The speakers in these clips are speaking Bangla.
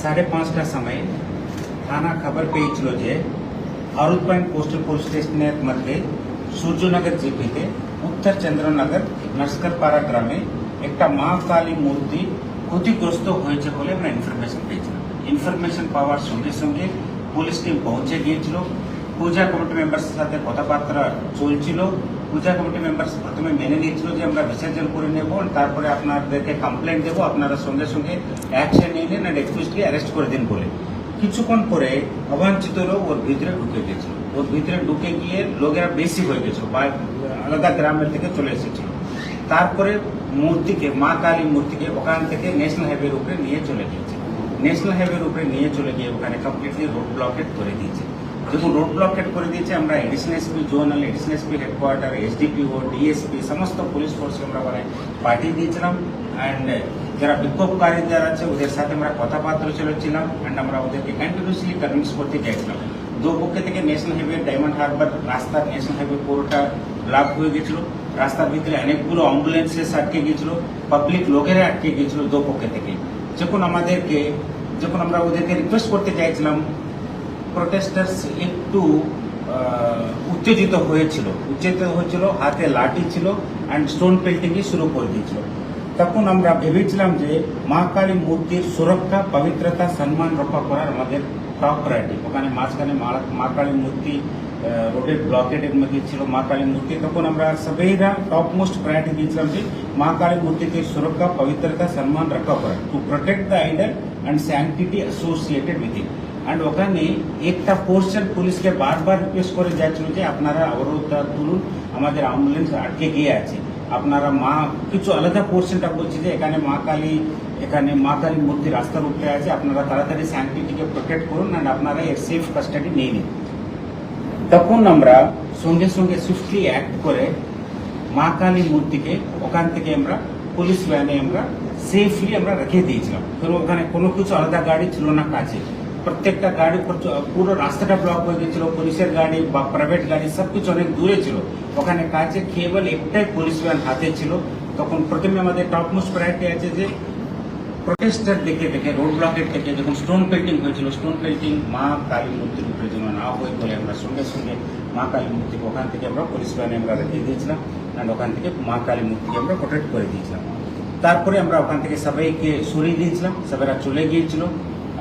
সাড়ে পাঁচটার সময় থানা খবর পেয়েছিল যে ভারত পয়েন্ট কোস্টাল পুলিশ স্টেশনের মধ্যে সূর্যনগর জিপিতে উত্তর চন্দ্রনগর নস্করপাড়া গ্রামে একটা মা কালী মূর্তি ক্ষতিগ্রস্ত হয়েছে বলে আমরা ইনফরমেশন পেয়েছিলাম ইনফরমেশন পাওয়ার সঙ্গে সঙ্গে পুলিশ টিম পৌঁছে গিয়েছিল পূজা কমিটি মেম্বার্সের সাথে কথাবার্তা চলছিল পূজা কমিটি মেম্বার্স প্রথমে মেনে নিয়েছিল যে আমরা বিসর্জন করে নেব, তারপরে আপনাদেরকে কমপ্লেন দেবো, আপনারা সঙ্গে সঙ্গে অ্যাকশন নিয়ে নিন অ্যান্ড এক্সকিউজলি অ্যারেস্ট করে দিন বলে। কিছুক্ষণ পরে অবাঞ্ছিত লোক ওর ভিতরে ঢুকে গেছিল ওর ভিতরে ঢুকে গিয়ে লোকেরা বেশি হয়ে গেছিল বা আলাদা গ্রামের থেকে চলে এসেছিল তারপরে মূর্তিকে, মা কালী মূর্তিকে ওখান থেকে ন্যাশনাল হাইওয়ের উপরে নিয়ে চলে গিয়েছে। ন্যাশনাল হাইওয়ের উপরে নিয়ে চলে গিয়ে ওখানে কমপ্লিটলি রোড ব্লকেট করে দিয়েছে। যখন রোড ব্লকেট করে দিয়েছে আমরা additional SP zonal additional SP headquarter SDPO DSP সমস্ত পুলিশ ফোর্সকে আমরা ওখানে পাঠিয়ে দিয়েছিলাম। অ্যান্ড যারা বিক্ষোভকারী যারা আছে, ওদের সাথে আমরা কথাবার্তা চলেছিলাম। অ্যান্ড আমরা ওদেরকে কন্টিনিউসলি কনভিন্স করতে চাইছিলাম দু পক্ষে থেকে ন্যাশনাল হাইওয়ে ডায়মন্ড হারবার রাস্তা ন্যাশনাল হাইওয়ে পুরোটা ব্লক হয়ে গেছিল রাস্তার ভিতরে অনেকগুলো অ্যাম্বুলেন্সেস আটকে গিয়েছিল। পাবলিক লোকেরা আটকে গিয়েছিল দু পক্ষে থেকে। যখন আমাদেরকে, যখন আমরা ওদেরকে রিকোয়েস্ট করতে চাইছিলাম প্রোটেস্টার্স একটু আহ, উত্তেজিত হয়েছিল। উত্তেজিত হয়েছিল হাতে লাঠি ছিল অ্যান্ড স্টোন পেল্টিংই শুরু করে দিয়েছিল। তখন আমরা ভেবেছিলাম যে মা কালী মূর্তির সুরক্ষা পবিত্রতা সম্মান রক্ষা করার আমাদের টপ প্রায়োরিটি ওখানে মাঝখানে মা- মা কালী মূর্তি আহ, রোডের ব্লকেটের মধ্যে ছিল মা কালী মূর্তি। তখন আমরা সবাইরা টপ মোস্ট প্রায়োরিটি দিয়েছিলাম যে মা কালী মূর্তিকে সুরক্ষা পবিত্রতা সম্মান রক্ষা করা to protect the idol and sanctity associated with it and ওখানে একটা পোর্শন পুলিশকে বারবার রিকোয়েস্ট করে যাচ্ছিল যে আপনারা অবরোধটা তুলুন, আমাদের অ্যাম্বুলেন্স আটকে গিয়ে আছে। আপনারা মা, কিছু আলাদা পোর্শনটা বলছে যে এখানে মা কালী, এখানে মা কালী মূর্তি রাস্তার উপরে আছে, আপনারা তাড়াতাড়ি স্যাংটিটিকে প্রোটেক্ট করুন অ্যান্ড আপনারা এর সেফ কাস্টাডি নিয়ে নিন। তখন আমরা সঙ্গে সঙ্গে সুইফটলি অ্যাক্ট করে মা কালী মূর্তিকে, ওখান থেকে আমরা পুলিশ ভ্যানে আমরা সেফলি আমরা রেখে দিয়েছিলাম। কারণ ওখানে কোনো কিছু আলাদা গাড়ি ছিল না কাছে প্রত্যেকটা গাড়ি পুরো রাস্তাটা ব্লক হয়ে গেছিল পুলিশের গাড়ি বা প্রাইভেট গাড়ি সব কিছু অনেক দূরে ছিল। ওখানে কাজে কেবল একটাই পুলিশ ভ্যান হাতে ছিল। তখন প্রথমে আমাদের টপ মোস্ট প্রায়োরিটি আছে যে প্রোটেস্টার দেখে দেখে রোড ব্লকের থেকে যখন স্টোন পেল্টিং হয়েছিল স্টোন পেল্টিং মা কালী মূর্তির উপরে যেন না হয় বলে আমরা সঙ্গে সঙ্গে মা কালী মূর্তিকে ওখান থেকে আমরা পুলিশ ভ্যানে আমরা রেখে দিয়েছিলাম অ্যান্ড ওখান থেকে মা কালী মূর্তিকে আমরা প্রোটেক্ট করে দিয়েছিলাম। তারপরে আমরা ওখান থেকে সবাইকে সরিয়ে দিয়েছিলাম। সবাইরা চলে গিয়েছিল।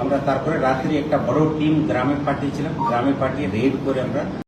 আমরা তারপরে রাত্রি একটা বড় টিম গ্রামে পাঠিয়েছিলাম। গ্রামে পাঠিয়ে রেড করে আমরা